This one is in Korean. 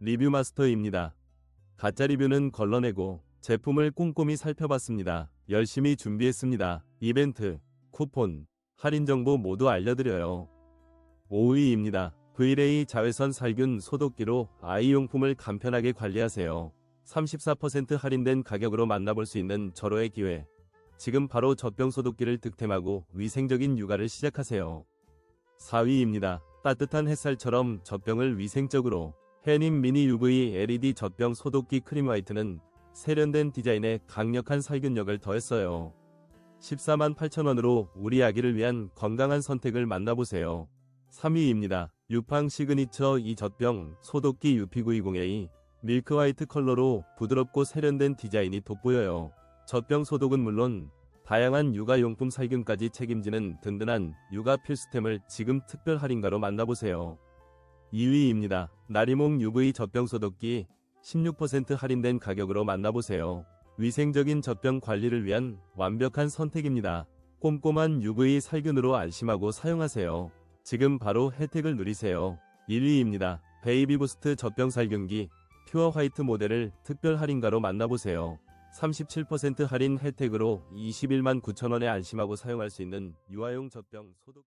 리뷰 마스터입니다. 가짜 리뷰는 걸러내고 제품을 꼼꼼히 살펴봤습니다. 열심히 준비했습니다. 이벤트, 쿠폰, 할인 정보 모두 알려드려요. 5위입니다. 브이레이 자외선 살균 소독기로 아이용품을 간편하게 관리하세요. 34% 할인된 가격으로 만나볼 수 있는 절호의 기회. 지금 바로 젖병 소독기를 득템하고 위생적인 육아를 시작하세요. 4위입니다. 따뜻한 햇살처럼 젖병을 위생적으로 해님 미니 UV LED 젖병 소독기 크림 화이트는 세련된 디자인에 강력한 살균력을 더했어요. 14만 8천원으로 우리 아기를 위한 건강한 선택을 만나보세요. 3위입니다. 유팡 시그니처 이 젖병 소독기 UP920A 밀크 화이트 컬러로 부드럽고 세련된 디자인이 돋보여요. 젖병 소독은 물론 다양한 육아용품 살균까지 책임지는 든든한 육아 필수템을 지금 특별 할인가로 만나보세요. 2위입니다. 나리몽 UV 젖병 소독기 16% 할인된 가격으로 만나보세요. 위생적인 젖병 관리를 위한 완벽한 선택입니다. 꼼꼼한 UV 살균으로 안심하고 사용하세요. 지금 바로 혜택을 누리세요. 1위입니다. 베이비부스트 젖병 살균기 퓨어 화이트 모델을 특별 할인가로 만나보세요. 37% 할인 혜택으로 21만 9천원에 안심하고 사용할 수 있는 유아용 젖병 소독